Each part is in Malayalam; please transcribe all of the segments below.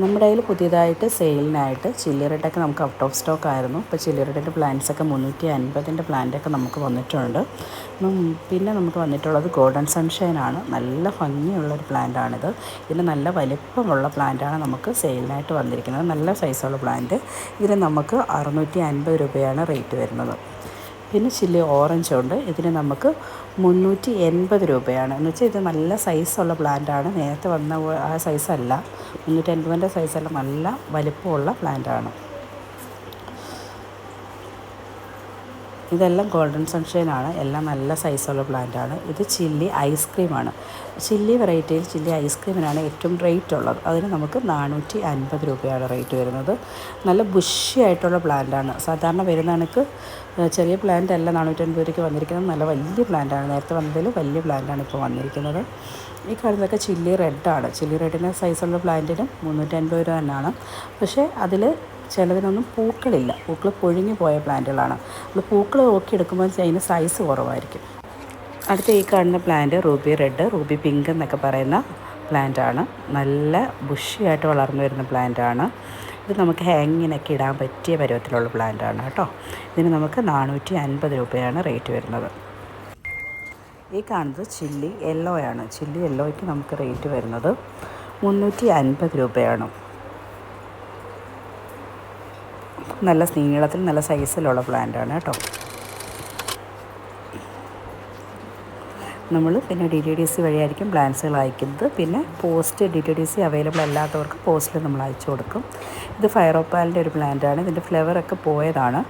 നമ്മുടെ കയ്യിൽ പുതിയതായിട്ട് സെയിലിനായിട്ട് ചില്ലി നമുക്ക് ഔട്ട് ഓഫ് സ്റ്റോക്ക് ആയിരുന്നു. ഇപ്പോൾ ചില്ലി റെഡിന്റെ പ്ലാന്റ്സൊക്കെ മുന്നൂറ്റി അൻപതിന്റെ പ്ലാന്റൊക്കെ നമുക്ക് വന്നിട്ടുണ്ട്. പിന്നെ നമുക്ക് വന്നിട്ടുള്ളത് ഗോൾഡൻ സൺഷൈൻ ആണ് നല്ല ഭംഗിയുള്ളൊരു പ്ലാന്റാണിത്. ഇതിന് നല്ല വലിപ്പമുള്ള പ്ലാന്റാണ് നമുക്ക് സെയിലിനായിട്ട് വന്നിരിക്കുന്നത്. നല്ല സൈസുള്ള പ്ലാന്റ്. ഇതിന് നമുക്ക് അറുന്നൂറ്റി അൻപത് രൂപയാണ് റേറ്റ് വരുന്നത്. പിന്നെ ചില്ലി ഓറഞ്ച് ഉണ്ട്. ഇതിന് നമുക്ക് മുന്നൂറ്റി എൺപത് രൂപയാണ്. എന്ന് വെച്ചാൽ ഇത് നല്ല സൈസുള്ള പ്ലാന്റാണ് നേരത്തെ വന്ന ആ സൈസല്ല മുന്നൂറ്റി എൺപതിന്റെ സൈസല്ല നല്ല വലിപ്പമുള്ള പ്ലാന്റാണ് ഇതെല്ലാം ഗോൾഡൻ സൺഷൈൻ ആണ് എല്ലാം നല്ല സൈസുള്ള പ്ലാന്റ് ആണ് ഇത് ചില്ലി ഐസ്ക്രീമാണ് ചില്ലി വെറൈറ്റിയിൽ ചില്ലി ഐസ്ക്രീമിനാണ് ഏറ്റവും റേറ്റ് ഉള്ളത്. അതിന് നമുക്ക് നാനൂറ്റി അൻപത് രൂപയാണ് റേറ്റ് വരുന്നത്. നല്ല ബുഷി ആയിട്ടുള്ള പ്ലാന്റ് ആണ് സാധാരണ വരുന്ന കണക്ക് ചെറിയ പ്ലാന്റ് അല്ല നാനൂറ്റി അൻപത് രൂപയ്ക്ക് വന്നിരിക്കുന്നത്. നല്ല വലിയ പ്ലാന്റ് ആണ് നേരത്തെ വന്നതിൽ വലിയ പ്ലാന്റ് ആണ് ഇപ്പോൾ വന്നിരിക്കുന്നത്. ഈ കാണുന്നതൊക്കെ ചില്ലി റെഡാണ്. ചില്ലി റെഡിന്റെ സൈസുള്ള പ്ലാന്റിന് മുന്നൂറ്റി അൻപത് രൂപ തന്നെയാണ്. പക്ഷേ അതിൽ ചിലതിനൊന്നും പൂക്കളില്ല. പൂക്കൾ പൊഴിഞ്ഞു പോയ പ്ലാന്റുകളാണ്. നമ്മൾ പൂക്കൾ നോക്കിയെടുക്കുമ്പോൾ അതിന് സൈസ് കുറവായിരിക്കും. അടുത്ത ഈ കാണുന്ന plant ruby red ruby pink എന്നൊക്കെ പറയുന്ന പ്ലാന്റാണ് നല്ല ബുഷിയായിട്ട് വളർന്നു വരുന്ന പ്ലാന്റാണ് ഇത് നമുക്ക് ഹാങ്ങിനൊക്കെ ഇടാൻ പറ്റിയ പരുവത്തിലുള്ള പ്ലാന്റാണ് കേട്ടോ. ഇതിന് നമുക്ക് നാനൂറ്റി അൻപത് രൂപയാണ് റേറ്റ് വരുന്നത്. ഈ കാണുന്നത് ചില്ലി യെല്ലോ ആണ്. ചില്ലി യെല്ലോയ്ക്ക് നമുക്ക് റേറ്റ് വരുന്നത് മുന്നൂറ്റി അൻപത് രൂപയാണ്. നല്ല നീളത്തിൽ നല്ല സൈസിലുള്ള പ്ലാന്റാണ് കേട്ടോ. നമ്മൾ പിന്നെ ഡി ടി ഡി സി വഴിയായിരിക്കും പ്ലാൻസുകൾ അയക്കുന്നത്. പിന്നെ post D T D C available അല്ലാത്തവർക്ക് പോസ്റ്റിൽ നമ്മൾ അയച്ചു കൊടുക്കും. ഇത് ഫയറോപ്പാലിന്റെ ഒരു പ്ലാന്റാണ് ഇതിന്റെ ഫ്ലവറൊക്കെ പോയതാണ്.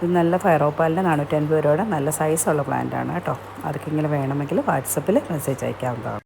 ഇത് നല്ല ഫയറോപ്പാലിന്റെ നാനൂറ്റി അൻപത് രൂപയുടെ നല്ല സൈസുള്ള പ്ലാന്റാണ് കേട്ടോ. അതൊക്കെ ഇങ്ങനെ വേണമെങ്കിൽ വാട്സപ്പിൽ മെസ്സേജ് അയക്കാവുന്നതാണ്.